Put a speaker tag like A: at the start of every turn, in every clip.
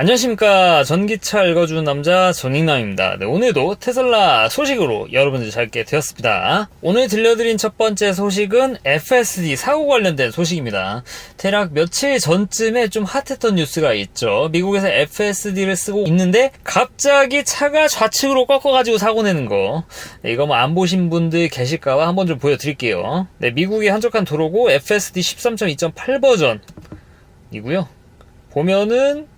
A: 안녕하십니까. 전기차 읽어주는 남자 전익남입니다. 네, 오늘도 테슬라 소식으로 여러분들 잘게 되었습니다. 오늘 들려드린 첫 번째 소식은 FSD 사고 관련된 소식입니다. 대략 며칠 전쯤에 좀 핫했던 뉴스가 있죠. 미국에서 FSD를 쓰고 있는데 갑자기 차가 좌측으로 꺾어가지고 사고 내는 거. 네, 이거 뭐 안 보신 분들 계실까봐 한번 좀 보여드릴게요. 네, 미국의 한적한 도로고 FSD 13.2.8 버전이고요. 보면은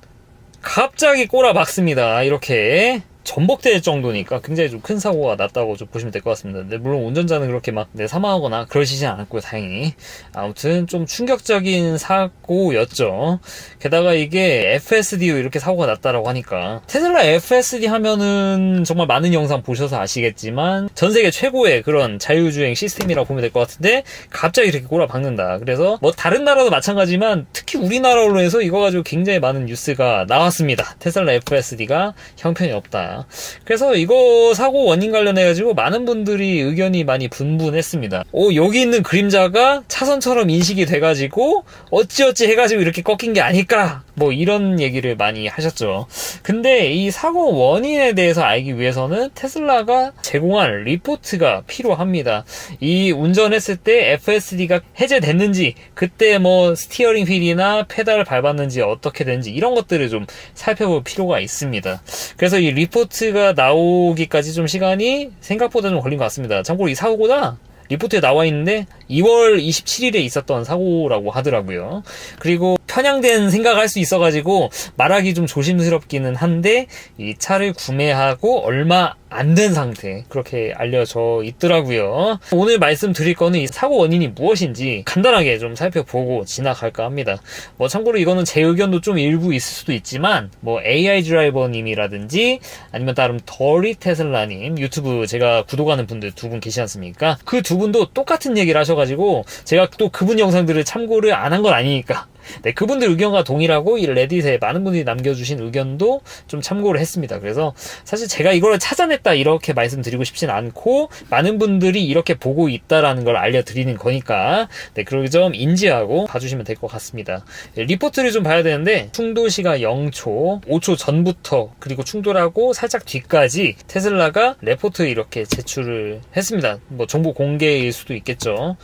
A: 갑자기 꼬라 박습니다. 이렇게 전복될 정도니까 굉장히 좀 큰 사고가 났다고 좀 보시면 될 것 같습니다. 근데 물론 운전자는 그렇게 막 네, 사망하거나 그러시진 않았고요, 다행히. 아무튼 좀 충격적인 사고였죠. 게다가 이게 FSD로 이렇게 사고가 났다라고 하니까 테슬라 FSD 하면은 정말 많은 영상 보셔서 아시겠지만 전 세계 최고의 그런 자율주행 시스템이라고 보면 될 것 같은데 갑자기 이렇게 꼬라 박는다. 그래서 뭐 다른 나라도 마찬가지지만 특히 우리나라로 해서 이거 가지고 굉장히 많은 뉴스가 나왔습니다. 테슬라 FSD가 형편이 없다. 그래서 이거 사고 원인 관련해가지고 많은 분들이 의견이 많이 분분했습니다. 오, 여기 있는 그림자가 차선처럼 인식이 돼가지고 어찌어찌 해가지고 이렇게 꺾인 게 아닐까? 뭐 이런 얘기를 많이 하셨죠. 근데 이 사고 원인에 대해서 알기 위해서는 테슬라가 제공한 리포트가 필요합니다. 이 운전했을 때 FSD가 해제됐는지, 그때 뭐 스티어링 휠이나 페달을 밟았는지 어떻게 됐는지 이런 것들을 좀 살펴볼 필요가 있습니다. 그래서 이 리포트 가 나오기까지 좀 시간이 생각보다 좀 걸린 것 같습니다. 참고로 이 사고가 리포트에 나와 있는데 2월 27일에 있었던 사고라고 하더라고요. 그리고 편향된 생각할 수 있어가지고 말하기 좀 조심스럽기는 한데 이 차를 구매하고 얼마 안 된 상태 그렇게 알려져 있더라고요. 오늘 말씀드릴 거는 이 사고 원인이 무엇인지 간단하게 좀 살펴보고 지나갈까 합니다. 뭐 참고로 이거는 제 의견도 좀 일부 있을 수도 있지만 뭐 AI 드라이버님이라든지 아니면 다른 더리 테슬라님 유튜브 제가 구독하는 분들 두 분 계시지 않습니까? 그 두 분도 똑같은 얘기를 하셔가지고 제가 또 그분 영상들을 참고를 안 한 건 아니니까 네, 그분들 의견과 동일하고 이 레딧에 많은 분들이 남겨주신 의견도 좀 참고를 했습니다. 그래서 사실 제가 이걸 찾아냈다 이렇게 말씀드리고 싶진 않고 많은 분들이 이렇게 보고 있다라는 걸 알려드리는 거니까 네, 그런 점 인지하고 봐주시면 될 것 같습니다. 네, 리포트를 좀 봐야 되는데 충돌 시가 0초, 5초 전부터 그리고 충돌하고 살짝 뒤까지 테슬라가 레포트 이렇게 제출을 했습니다. 뭐 정보 공개일 수도 있겠죠.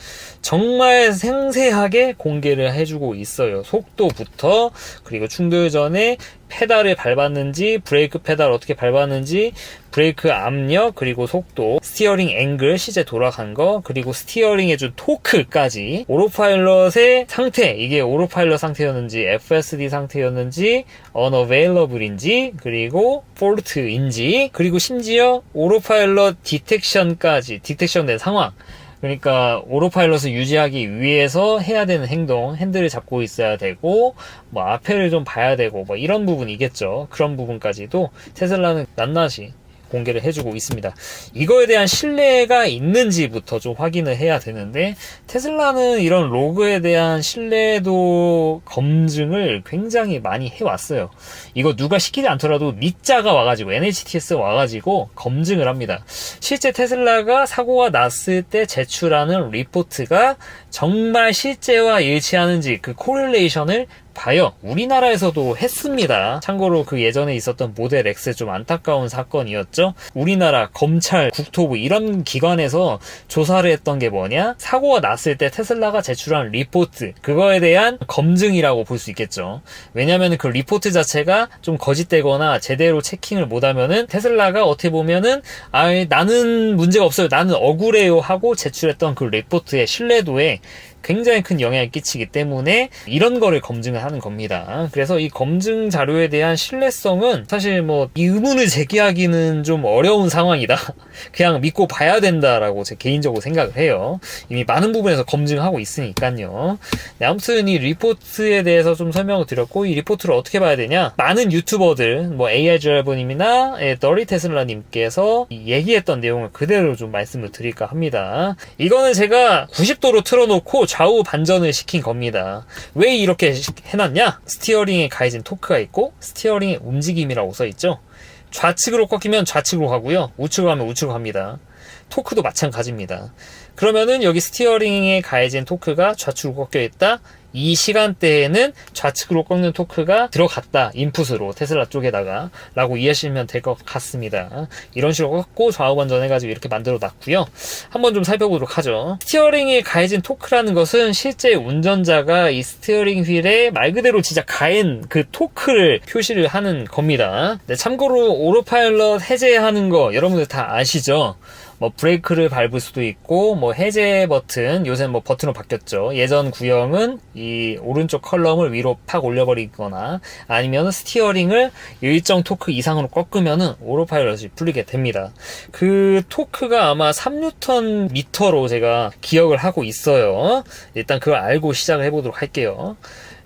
A: 정말 생생하게 공개를 해주고 있어요. 속도부터 그리고 충돌 전에 페달을 밟았는지 브레이크 페달 어떻게 밟았는지 브레이크 압력 그리고 속도 스티어링 앵글 시제 돌아간 거 그리고 스티어링 해준 토크까지. 오로파일럿의 상태 이게 오로파일럿 상태였는지 FSD 상태였는지 unavailable인지 그리고 폴트인지 그리고 심지어 오로파일럿 디텍션까지 디텍션된 상황 그러니까 오로파일럿을 유지하기 위해서 해야 되는 행동, 핸들을 잡고 있어야 되고 뭐 앞에를 좀 봐야 되고 뭐 이런 부분이겠죠. 그런 부분까지도 테슬라는 낱낱이 공개를 해주고 있습니다. 이거에 대한 신뢰가 있는지부터 좀 확인을 해야 되는데 테슬라는 이런 로그에 대한 신뢰도 검증을 굉장히 많이 해왔어요. 이거 누가 시키지 않더라도 니자가 와가지고 NHTS 와가지고 검증을 합니다. 실제 테슬라가 사고가 났을 때 제출하는 리포트가 정말 실제와 일치하는지 그 코릴레이션을 봐요. 우리나라에서도 했습니다. 참고로 그 예전에 있었던 모델 X 좀 안타까운 사건이었죠. 우리나라 검찰, 국토부 이런 기관에서 조사를 했던 게 뭐냐? 사고가 났을 때 테슬라가 제출한 리포트 그거에 대한 검증이라고 볼 수 있겠죠. 왜냐하면 그 리포트 자체가 좀 거짓되거나 제대로 체킹을 못하면은 테슬라가 어떻게 보면은 아 나는 문제가 없어요. 나는 억울해요 하고 제출했던 그 리포트의 신뢰도에 굉장히 큰 영향을 끼치기 때문에 이런 거를 검증을 하는 겁니다. 그래서 이 검증 자료에 대한 신뢰성은 사실 뭐 이 의문을 제기하기는 좀 어려운 상황이다. 그냥 믿고 봐야 된다라고 제 개인적으로 생각을 해요. 이미 많은 부분에서 검증하고 있으니까요. 네, 아무튼 이 리포트에 대해서 좀 설명을 드렸고 이 리포트를 어떻게 봐야 되냐? 많은 유튜버들 뭐 AI 드라이버님이나 더리 테슬라님께서 얘기했던 내용을 그대로 좀 말씀을 드릴까 합니다. 이거는 제가 90도로 틀어놓고 좌우 반전을 시킨 겁니다. 왜 이렇게 해놨냐? 스티어링에 가해진 토크가 있고 스티어링의 움직임이라고 써있죠. 좌측으로 꺾이면 좌측으로 가고요. 우측으로 가면 우측으로 갑니다. 토크도 마찬가지입니다. 그러면은 여기 스티어링에 가해진 토크가 좌측으로 꺾여 있다. 이 시간대에는 좌측으로 꺾는 토크가 들어갔다. 인풋으로 테슬라 쪽에다가 라고 이해하시면 될 것 같습니다. 이런 식으로 꺾고 좌우 반전해가지고 이렇게 만들어 놨고요. 한번 좀 살펴보도록 하죠. 스티어링에 가해진 토크라는 것은 실제 운전자가 이 스티어링 휠에 말 그대로 진짜 가한 그 토크를 표시를 하는 겁니다. 네, 참고로 오토파일럿 해제하는 거 여러분들 다 아시죠? 뭐 브레이크를 밟을 수도 있고 뭐 해제 버튼 요새 뭐 버튼으로 바뀌었죠. 예전 구형은 이 오른쪽 컬럼을 위로 팍 올려버리거나 아니면 스티어링을 일정 토크 이상으로 꺾으면은 오토파일럿이 풀리게 됩니다. 그 토크가 아마 3뉴턴 미터로 제가 기억을 하고 있어요. 일단 그걸 알고 시작을 해보도록 할게요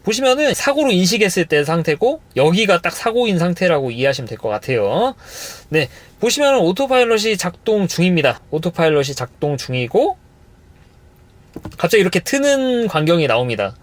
A: 보시면은 사고로 인식했을 때 상태고 여기가 딱 사고인 상태라고 이해하시면 될 것 같아요. 네, 보시면은 오토파일럿이 작동 중입니다. 오토파일럿이 작동 중이고 갑자기 이렇게 트는 광경이 나옵니다.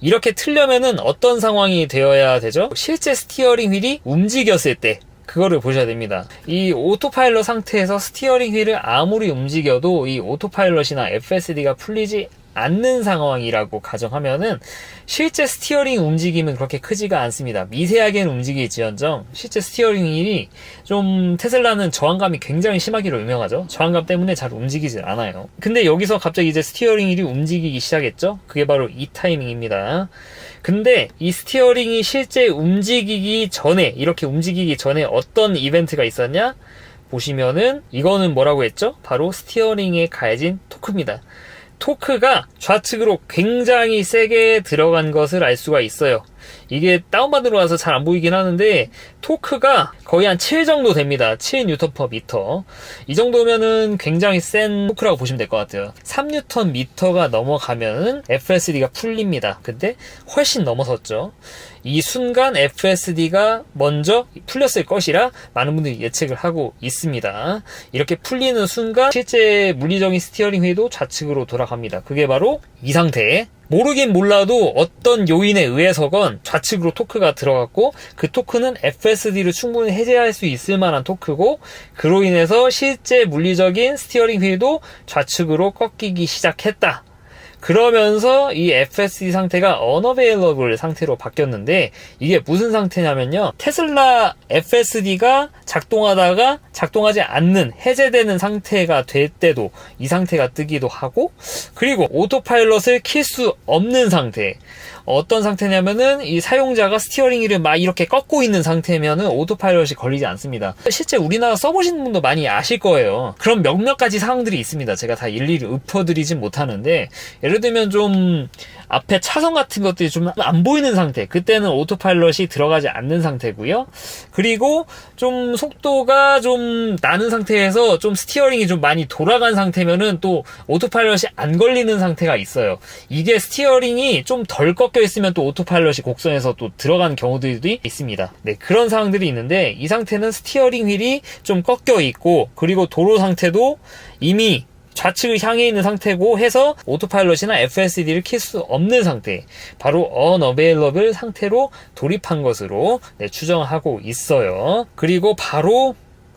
A: 이렇게 틀려면은 어떤 상황이 되어야 되죠? 실제 스티어링 휠이 움직였을 때 그거를 보셔야 됩니다. 이 오토파일럿 상태에서 스티어링 휠을 아무리 움직여도 이 오토파일럿이나 FSD가 풀리지 않는 상황이라고 가정하면은 실제 스티어링 움직임은 그렇게 크지가 않습니다. 미세하게는 움직이지언정 실제 스티어링 휠이 좀 테슬라는 저항감이 굉장히 심하기로 유명하죠. 저항감 때문에 잘 움직이질 않아요. 근데 여기서 갑자기 이제 스티어링 휠이 움직이기 시작했죠. 그게 바로 이 타이밍입니다. 근데 이 스티어링이 실제 움직이기 전에 이렇게 움직이기 전에 어떤 이벤트가 있었냐? 보시면은 이거는 뭐라고 했죠? 바로 스티어링에 가해진 토크입니다. 토크가 좌측으로 굉장히 세게 들어간 것을 알 수가 있어요. 이게 다운받으러 와서 잘 안 보이긴 하는데 토크가 거의 한 7 정도 됩니다. 7N 미터. 이 정도면은 굉장히 센 토크라고 보시면 될 것 같아요. 3N 미터가 넘어가면은 FSD가 풀립니다. 근데 훨씬 넘어섰죠. 이 순간 FSD가 먼저 풀렸을 것이라 많은 분들이 예측을 하고 있습니다. 이렇게 풀리는 순간 실제 물리적인 스티어링 휠도 좌측으로 돌아갑니다. 그게 바로 이 상태. 모르긴 몰라도 어떤 요인에 의해서건 좌측으로 토크가 들어갔고 그 토크는 FSD를 충분히 해제할 수 있을 만한 토크고 그로 인해서 실제 물리적인 스티어링 휠도 좌측으로 꺾이기 시작했다. 그러면서 이 FSD 상태가 unavailable 상태로 바뀌었는데 이게 무슨 상태냐면요. 테슬라 FSD가 작동하다가 작동하지 않는 해제되는 상태가 될 때도 이 상태가 뜨기도 하고 그리고 오토파일럿을 킬 수 없는 상태 어떤 상태냐면은 이 사용자가 스티어링 휠을 막 이렇게 꺾고 있는 상태면은 오토파일럿이 걸리지 않습니다. 실제 우리나라 써보시는 분도 많이 아실 거예요. 그런 몇몇 가지 상황들이 있습니다. 제가 다 일일이 읊어드리진 못하는데 예를 들면 좀 앞에 차선 같은 것들이 좀 안 보이는 상태. 그때는 오토파일럿이 들어가지 않는 상태고요. 그리고 좀 속도가 좀 나는 상태에서 좀 스티어링이 좀 많이 돌아간 상태면은 또 오토파일럿이 안 걸리는 상태가 있어요. 이게 스티어링이 좀 덜 꺾여 있으면 또 오토파일럿이 곡선에서 또 들어가는 경우들이 있습니다. 네, 그런 상황들이 있는데 이 상태는 스티어링 휠이 좀 꺾여 있고 그리고 도로 상태도 이미 좌측을 향해 있는 상태고 해서 오토파일럿이나 FSD를 킬 수 없는 상태 바로 unavailable 상태로 돌입한 것으로 네, 추정하고 있어요 그리고 바로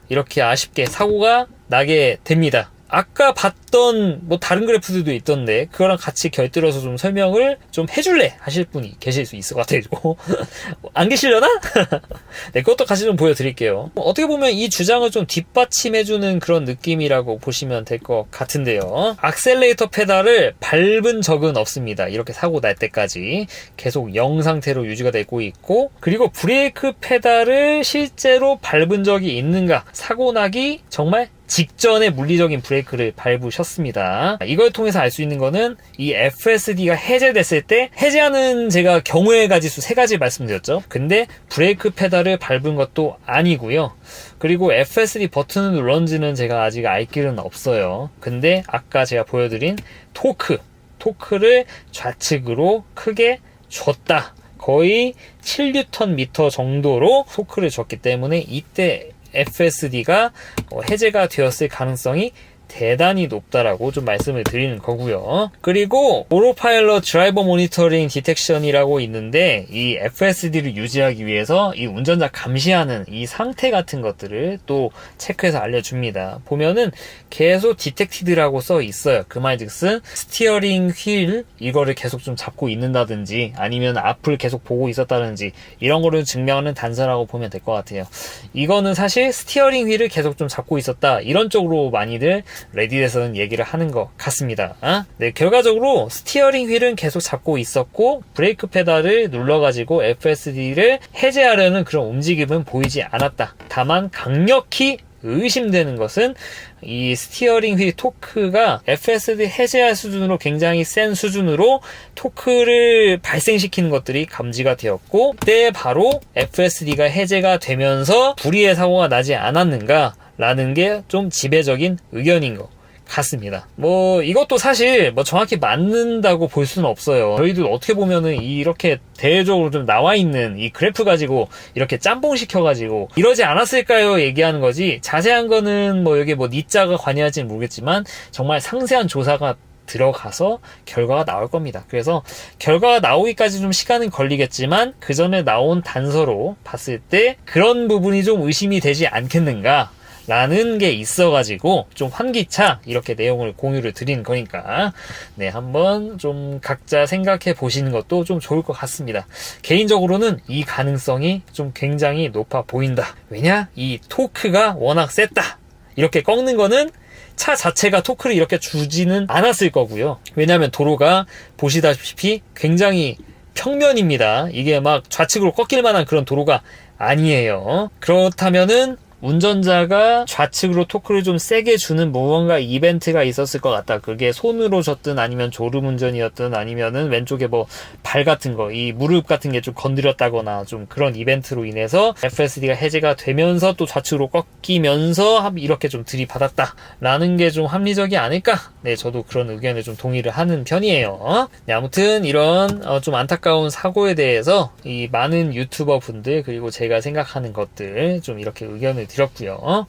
A: 이렇게 아쉽게 사고가 나게 됩니다 아까 봤던 뭐 다른 그래프들도 있던데 그거랑 같이 곁들여서 좀 설명을 좀 해줄래 하실 분이 계실 수 있을 것 같아요. 안 계시려나? 네, 그것도 같이 좀 보여드릴게요. 뭐 어떻게 보면 이 주장을 좀 뒷받침해주는 그런 느낌이라고 보시면 될 것 같은데요. 악셀레이터 페달을 밟은 적은 없습니다. 이렇게 사고 날 때까지 계속 0 상태로 유지가 되고 있고 그리고 브레이크 페달을 실제로 밟은 적이 있는가 사고 나기 정말 직전에 물리적인 브레이크를 밟으셨습니다. 이걸 통해서 알 수 있는 거는 이 FSD가 해제됐을 때 해제하는 제가 경우의 가지수 세 가지 말씀드렸죠. 근데 브레이크 페달을 밟은 것도 아니고요. 그리고 FSD 버튼을 눌렀는지는 제가 아직 알 길은 없어요. 근데 아까 제가 보여드린 토크, 토크를 좌측으로 크게 줬다. 거의 7뉴턴 미터 정도로 토크를 줬기 때문에 이때 FSD가 어, 해제가 되었을 가능성이 대단히 높다라고 좀 말씀을 드리는 거고요. 그리고 오로파일럿 드라이버 모니터링 디텍션이라고 있는데 이 FSD를 유지하기 위해서 이 운전자 감시하는 이 상태 같은 것들을 또 체크해서 알려줍니다. 보면은 계속 디텍티드라고 써 있어요. 그 말즉슨 스티어링 휠 이거를 계속 좀 잡고 있는다든지 아니면 앞을 계속 보고 있었다든지 이런 거를 증명하는 단서라고 보면 될 것 같아요. 이거는 사실 스티어링 휠을 계속 좀 잡고 있었다 이런 쪽으로 많이들 레딧에서는 얘기를 하는 것 같습니다. 어? 네, 결과적으로 스티어링 휠은 계속 잡고 있었고 브레이크 페달을 눌러가지고 FSD를 해제하려는 그런 움직임은 보이지 않았다. 다만 강력히 의심되는 것은 이 스티어링 휠 토크가 FSD 해제할 수준으로 굉장히 센 수준으로 토크를 발생시키는 것들이 감지가 되었고 그때 바로 FSD가 해제가 되면서 불의의 사고가 나지 않았는가 라는 게 좀 지배적인 의견인 것 같습니다. 뭐 이것도 사실 뭐 정확히 맞는다고 볼 수는 없어요. 저희도 어떻게 보면은 이렇게 대외적으로 좀 나와 있는 이 그래프 가지고 이렇게 짬뽕 시켜 가지고 이러지 않았을까요? 얘기하는 거지. 자세한 거는 뭐 여기 뭐 니자가 관여할지는 모르겠지만 정말 상세한 조사가 들어가서 결과가 나올 겁니다. 그래서 결과가 나오기까지 좀 시간은 걸리겠지만 그 전에 나온 단서로 봤을 때 그런 부분이 좀 의심이 되지 않겠는가 라는 게 있어가지고 좀 환기차 이렇게 내용을 공유를 드린 거니까 네 한번 좀 각자 생각해 보시는 것도 좀 좋을 것 같습니다. 개인적으로는 이 가능성이 좀 굉장히 높아 보인다. 왜냐 이 토크가 워낙 셌다. 이렇게 꺾는 거는 차 자체가 토크를 이렇게 주지는 않았을 거고요. 왜냐하면 도로가 보시다시피 굉장히 평면입니다. 이게 막 좌측으로 꺾일 만한 그런 도로가 아니에요. 그렇다면은 운전자가 좌측으로 토크를 좀 세게 주는 무언가 이벤트가 있었을 것 같다. 그게 손으로 줬든 아니면 졸음 운전이었든 아니면은 왼쪽에 뭐 발 같은 거, 이 무릎 같은 게 좀 건드렸다거나 좀 그런 이벤트로 인해서 FSD가 해제가 되면서 또 좌측으로 꺾이면서 이렇게 좀 들이받았다라는 게 좀 합리적이 아닐까? 네, 저도 그런 의견에 좀 동의를 하는 편이에요. 네, 아무튼 이런 어, 좀 안타까운 사고에 대해서 이 많은 유튜버 분들 그리고 제가 생각하는 것들 좀 이렇게 의견을 드렸고요.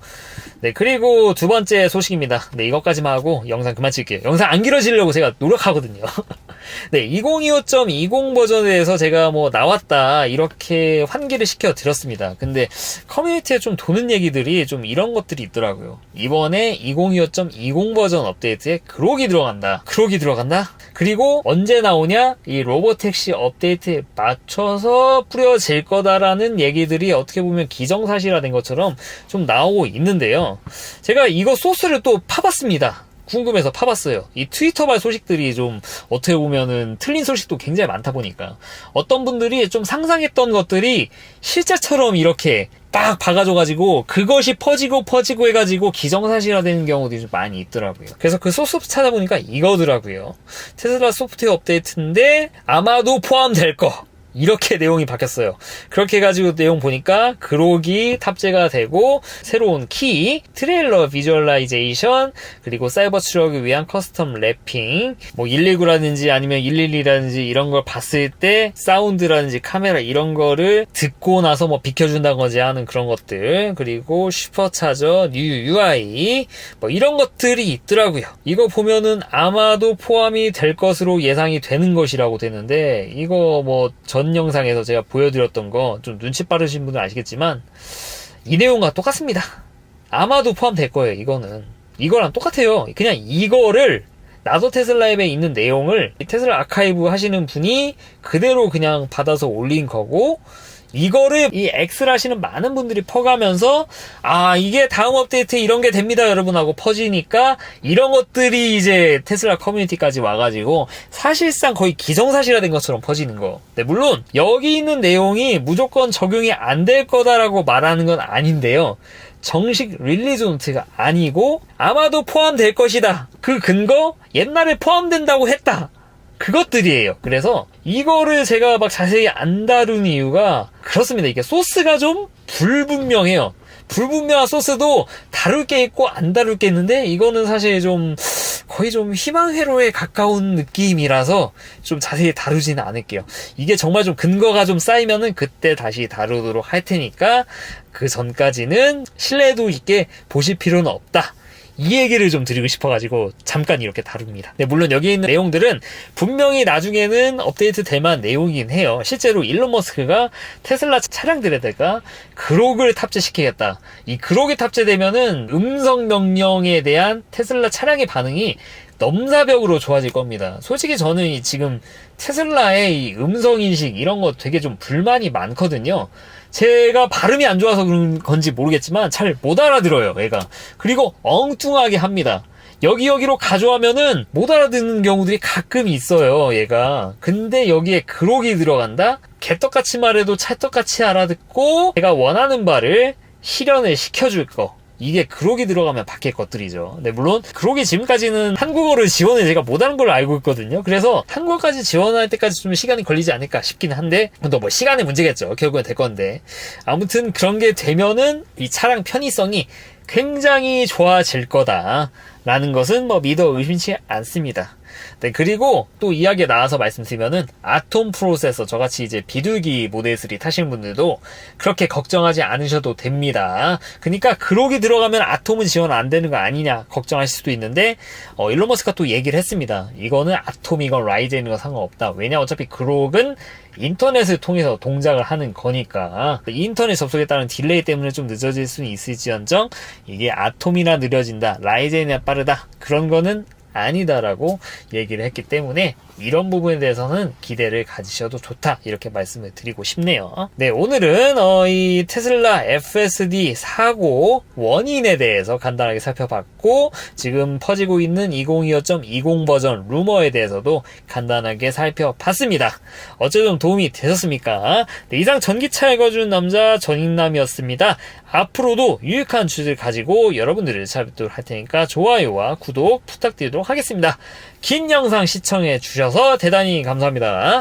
A: 네, 그리고 두 번째 소식입니다. 네, 이것까지만 하고 영상 그만 찍을게요. 영상 안 길어지려고 제가 노력하거든요. 네, 2025.20 버전에 대해서 제가 뭐 나왔다 이렇게 환기를 시켜 드렸습니다. 근데 커뮤니티에 좀 도는 얘기들이 좀 이런 것들이 있더라고요. 이번에 2025.20 버전 업데이트에 그록이 들어간다. 그록이 들어간다? 그리고 언제 나오냐? 이 로보택시 업데이트에 맞춰서 뿌려질 거다라는 얘기들이 어떻게 보면 기정사실화된 것처럼 좀 나오고 있는데요. 제가 이거 소스를 또 파봤습니다. 궁금해서 파봤어요. 이 트위터발 소식들이 좀 어떻게 보면은 틀린 소식도 굉장히 많다 보니까 어떤 분들이 좀 상상했던 것들이 실제처럼 이렇게 딱 박아줘가지고 그것이 퍼지고 퍼지고 해가지고 기정사실화되는 경우들이 좀 많이 있더라고요. 그래서 그 소스 찾아보니까 이거더라고요. 테슬라 소프트웨어 업데이트인데 아마도 포함될 거. 이렇게 내용이 바뀌었어요. 그렇게 해가지고 내용 보니까 그록이 탑재가 되고 새로운 키, 트레일러 비주얼라이제이션, 그리고 사이버 추적을 위한 커스텀 랩핑, 뭐 119라든지 아니면 112라든지 이런 걸 봤을 때 사운드라든지 카메라 이런 거를 듣고 나서 뭐 비켜준다거지 하는 그런 것들, 그리고 슈퍼차저, 뉴 UI, 뭐 이런 것들이 있더라고요. 이거 보면은 아마도 포함이 될 것으로 예상이 되는 것이라고 되는데 이거 뭐저 전 영상에서 제가 보여드렸던 거 좀 눈치 빠르신 분들 아시겠지만 이 내용과 똑같습니다. 아마도 포함될 거예요. 이거는 이거랑 똑같아요. 그냥 이거를 나도 테슬라 앱에 있는 내용을 테슬라 아카이브 하시는 분이 그대로 그냥 받아서 올린 거고 이거를 이 X를 하시는 많은 분들이 퍼가면서 아 이게 다음 업데이트 이런 게 됩니다 여러분 하고 퍼지니까 이런 것들이 이제 테슬라 커뮤니티까지 와가지고 사실상 거의 기정사실화된 것처럼 퍼지는 거. 네, 물론 여기 있는 내용이 무조건 적용이 안 될 거다라고 말하는 건 아닌데요. 정식 릴리즈 노트가 아니고 아마도 포함될 것이다. 그 근거 옛날에 포함된다고 했다. 그것들이에요. 그래서 이거를 제가 막 자세히 안 다룬 이유가 그렇습니다. 이게 소스가 좀 불분명해요. 불분명한 소스도 다룰 게 있고 안 다룰 게 있는데 이거는 사실 좀 거의 좀 희망회로에 가까운 느낌이라서 좀 자세히 다루지는 않을게요. 이게 정말 좀 근거가 좀 쌓이면은 그때 다시 다루도록 할 테니까 그 전까지는 신뢰도 있게 보실 필요는 없다. 이 얘기를 좀 드리고 싶어가지고 잠깐 이렇게 다룹니다. 네, 물론 여기 있는 내용들은 분명히 나중에는 업데이트 될 만한 내용이긴 해요. 실제로 일론 머스크가 테슬라 차량들에다가 그록을 탑재시키겠다. 이 그록이 탑재되면은 음성 명령에 대한 테슬라 차량의 반응이 넘사벽으로 좋아질 겁니다. 솔직히 저는 이 지금 테슬라의 이 음성 인식 이런 거 되게 좀 불만이 많거든요. 제가 발음이 안 좋아서 그런 건지 모르겠지만 잘 못 알아들어요, 얘가. 그리고 엉뚱하게 합니다. 여기 여기로 가져가면은 못 알아듣는 경우들이 가끔 있어요, 얘가. 근데 여기에 그록이 들어간다? 개떡같이 말해도 찰떡같이 알아듣고 제가 원하는 바를 실현을 시켜줄 거. 이게 그록이 들어가면 바뀔 것들이죠. 네, 물론 그록이 지금까지는 한국어를 지원을 제가 못하는 걸로 알고 있거든요. 그래서 한국어까지 지원할 때까지 좀 시간이 걸리지 않을까 싶긴 한데 또 뭐 시간의 문제겠죠. 결국엔 될 건데 아무튼 그런 게 되면은 이 차량 편의성이 굉장히 좋아질 거다라는 것은 뭐 믿어 의심치 않습니다. 네, 그리고 또 이야기에 나와서 말씀드리면은 아톰 프로세서 저같이 이제 비둘기 모델 3 타시는 분들도 그렇게 걱정하지 않으셔도 됩니다. 그러니까 그록이 들어가면 아톰은 지원 안 되는 거 아니냐 걱정하실 수도 있는데 어, 일론 머스크가 또 얘기를 했습니다. 이거는 아톰이건 라이젠이건 상관없다. 왜냐 어차피 그록은 인터넷을 통해서 동작을 하는 거니까 인터넷 접속에 따른 딜레이 때문에 좀 늦어질 수는 있을지언정 이게 아톰이나 느려진다 라이젠이나 빠르다 그런 거는 아니다라고 얘기를 했기 때문에 이런 부분에 대해서는 기대를 가지셔도 좋다 이렇게 말씀을 드리고 싶네요. 네 오늘은 어, 이 테슬라 FSD 사고 원인에 대해서 간단하게 살펴봤고 지금 퍼지고 있는 2025.20 버전 루머에 대해서도 간단하게 살펴봤습니다. 좀 도움이 되셨습니까? 네, 이상 전기차 읽어주는 남자 전인남이었습니다. 앞으로도 유익한 주제를 가지고 여러분들을 찾아뵙도록 할 테니까 좋아요와 구독 부탁드리도록 하겠습니다. 긴 영상 시청해 주셔서 대단히 감사합니다.